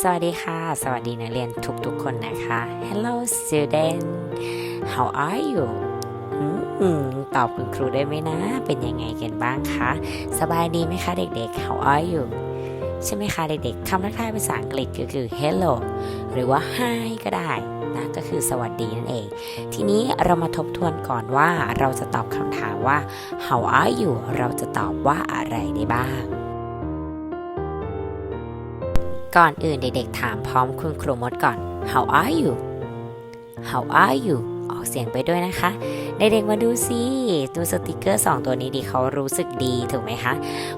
สวัสดีค่ะ สวัสดีนักเรียนทุกๆคนนะคะ Hello student how are you ตอบคุณครูได้ไหมนะ เป็นยังไงกันบ้างคะ สบายดีไหมคะเด็กๆ how are you ใช่ไหมคะเด็กๆ คำทักทายภาษาอังกฤษก็คือ hello หรือว่า hi ก็ได้นะก็คือสวัสดีนั่นเอง ทีนี้เรามาทบทวนก่อนว่าเราจะตอบคำถามว่า how are you เราจะตอบว่าอะไรได้บ้าง ก่อนอื่นเด็กๆถามพร้อมคุณครูมดก่อน How are you How are you ออกเสียงไปด้วยนะคะ เด็กๆมาดูสิดูสติกเกอร์ 2 ตัวนี้ดีเขารู้สึกดีถูกไหมคะ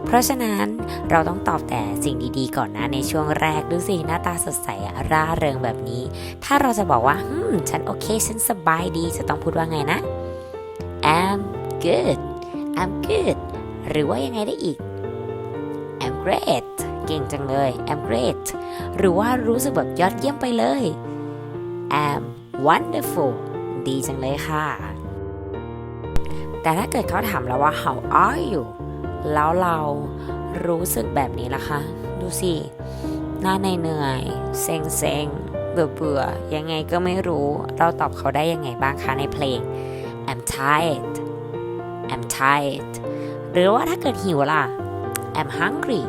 เพราะฉะนั้นเราต้องตอบแต่สิ่งดีๆก่อนนะในช่วงแรกดูสิหน้าตาสดใสร่าเริงแบบนี้ ถ้าเราจะบอกว่าอืมฉันโอเค ฉันสบายดีจะต้องพูดว่าไงนะ I'm good I'm good หรือว่ายังไงได้อีก I'm great เก่งจังเลย I'm great หรือว่ารู้สึกแบบยอดเยี่ยมไปเลย I'm wonderful ดีจังเลยค่ะ แต่ถ้าเกิดเขาถามเราว่า how are you แล้วเรารู้สึกแบบนี้ล่ะคะ ดูสิ หน้าในเหนื่อย เซ็งเซ็งๆเบื่อเบื่อๆยังไงก็ไม่รู้ เราตอบเขาได้ยังไงบ้างคะในเพลง I'm tired I'm tired หรือว่าถ้าเกิดหิวล่ะ I'm hungry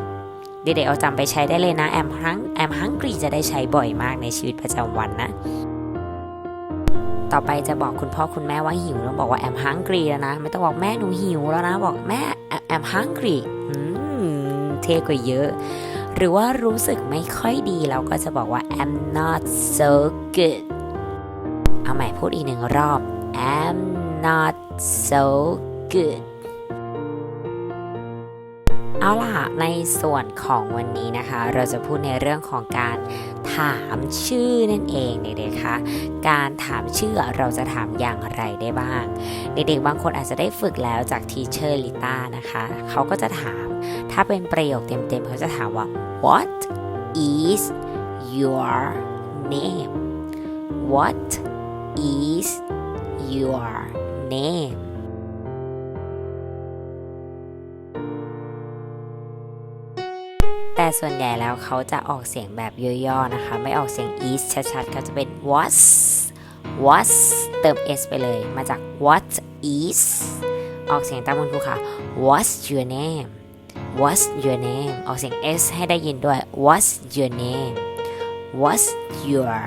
เด็กๆเอาจำไปใช้ได้เลยนะ I'm hung I'm hungry จะได้ใช้บ่อยมากในชีวิตประจำวันนะ ต่อไปจะบอกคุณพ่อคุณแม่ว่าหิวต้องบอกว่า I'm hungry แล้วนะ ไม่ต้องบอกแม่หนูหิวแล้วนะ บอกแม่ I'm hungry อืมเท่กว่าเยอะ หรือว่ารู้สึกไม่ค่อยดีเราก็จะบอกว่า I'm not so good เอาใหม่พูดอีกหนึ่งรอบ I'm not so good เอาล่ะ ในส่วนของวันนี้นะคะ เราจะพูดในเรื่องของการถามชื่อนั่นเองเด็กๆคะการถามชื่อเราจะถามอย่างไรได้บ้าง เด็กๆบางคนอาจจะได้ฝึกแล้วจากทีเชอร์ลิต้านะคะเขาก็จะถาม ถ้าเป็นประโยคเต็มๆเขาจะถามว่า what is your name what is your name แต่ส่วนใหญ่แล้วเขาจะออกเสียงแบบย่อๆนะคะ ไม่ออกเสียง is ชัดๆเขาจะเป็น what what เติม s ไปเลย มาจาก what is ออกเสียงตามคุณครูค่ะ what's your name what's your name ออกเสียง s ให้ได้ยินด้วย what's your name what's your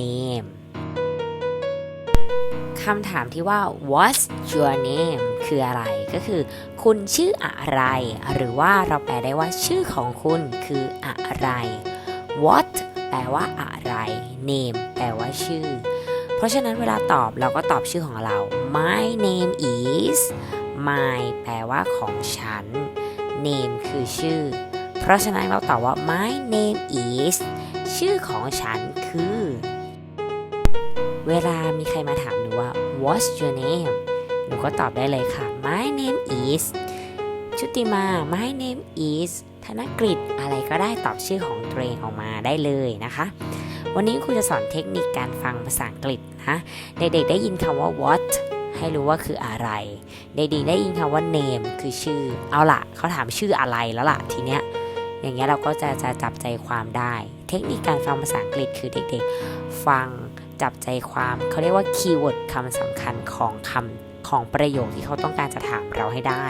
name คำถามที่ว่า what's your name คืออะไร ก็คือ คุณชื่ออะไร หรือว่าเราแปลได้ว่าชื่อของคุณคืออะไร what แปลว่าอะไร name แปลว่าชื่อ เพราะฉะนั้นเวลาตอบเราก็ตอบชื่อของเรา my name is my แปลว่าของฉัน name คือชื่อ เพราะฉะนั้นเราตอบว่า my name is ชื่อของฉันคือ เวลามีใครมาถาม what's your name หนูก็ตอบได้เลยค่ะ my name is ชุติมา my name is ธนกฤษอะไรก็ได้ตอบชื่อของตัวเองออกมาได้เลยนะคะ วันนี้ครูจะสอนเทคนิคการฟังภาษาอังกฤษนะเด็กๆได้ยินคำว่า what ให้รู้ว่าคืออะไร เด็กๆได้ยินคำว่า name คือชื่อ เอาล่ะเขาถามชื่ออะไรแล้วล่ะทีเนี้ยอย่างเงี้ยเราก็จะจะจับใจความได้ เทคนิคการฟังภาษาอังกฤษคือเด็กๆ ฟัง จับใจความเขาเรียกว่าคีย์เวิร์ดคำสำคัญของคำของประโยคที่เขาต้องการจะถามเราให้ได้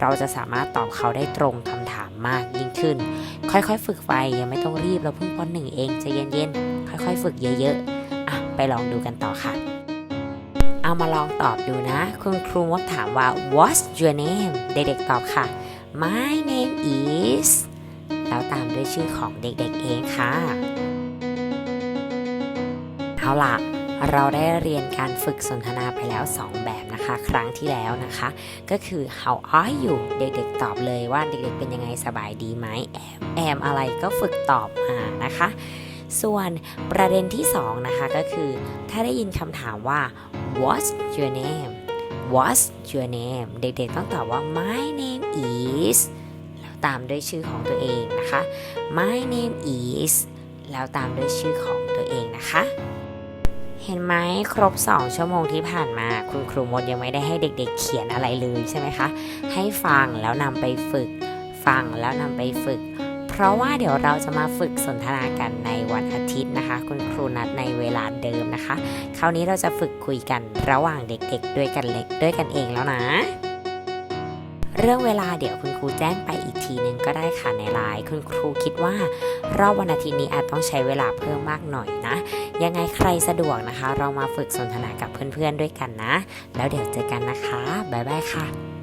เราจะสามารถตอบเขาได้ตรงคำถามมากยิ่งขึ้น ค่อยๆ ฝึกไปยังไม่ต้องรีบเราเพิ่งปหนึ่งเองใจเย็นๆค่อยๆ ฝึกเยอะๆอะไปลองดูกันต่อค่ะ เอามาลองตอบดูนะ คุณครูมดถามว่า what's your name เด็กๆตอบค่ะ my name is แล้วตามด้วยชื่อของเด็กๆเองค่ะ เอาล่ะ เราได้เรียนการฝึกสนทนาไปแล้ว 2 แบบนะคะ ครั้งที่แล้วนะคะ ก็คือ how are you เด็กๆตอบเลยว่าเด็กๆเป็นยังไงสบายดีไหมแอมแอมอะไรก็ฝึกตอบมานะคะ ส่วนประเด็นที่ 2 นะคะก็คือ ถ้าได้ยินคำถามว่า what's your name what's your name เด็กๆต้องตอบว่า my name is แล้วตามด้วยชื่อของตัวเองนะคะ my name is แล้วตามด้วยชื่อของตัวเองนะคะ เห็นไหมครบ 2 ชั่วโมงที่ผ่านมา คุณครูมดยังไม่ได้ให้เด็กๆ เขียนอะไรเลยใช่ไหมคะ ให้ฟังแล้วนำไปฝึก ฟังแล้วนำไปฝึก เพราะว่าเดี๋ยวเราจะมาฝึกสนทนากันในวันอาทิตย์นะคะ คุณครูนัดในเวลาเดิมนะคะ คราวนี้เราจะฝึกคุยกันระหว่างเด็กๆ ด้วยกันเล็กด้วยกันเองแล้วนะเรื่องเวลาเดี๋ยวคุณครูแจ้งไปอีกทีนึงก็ได้ค่ะในไลน์คุณครูคิดว่า รอบวันอาทิตย์นี้อาจต้องใช้เวลาเพิ่มมากหน่อยนะ ยังไงใครสะดวกนะคะ เรามาฝึกสนทนากับเพื่อนๆด้วยกันนะ แล้วเดี๋ยวเจอกันนะคะ บ๊ายบายค่ะ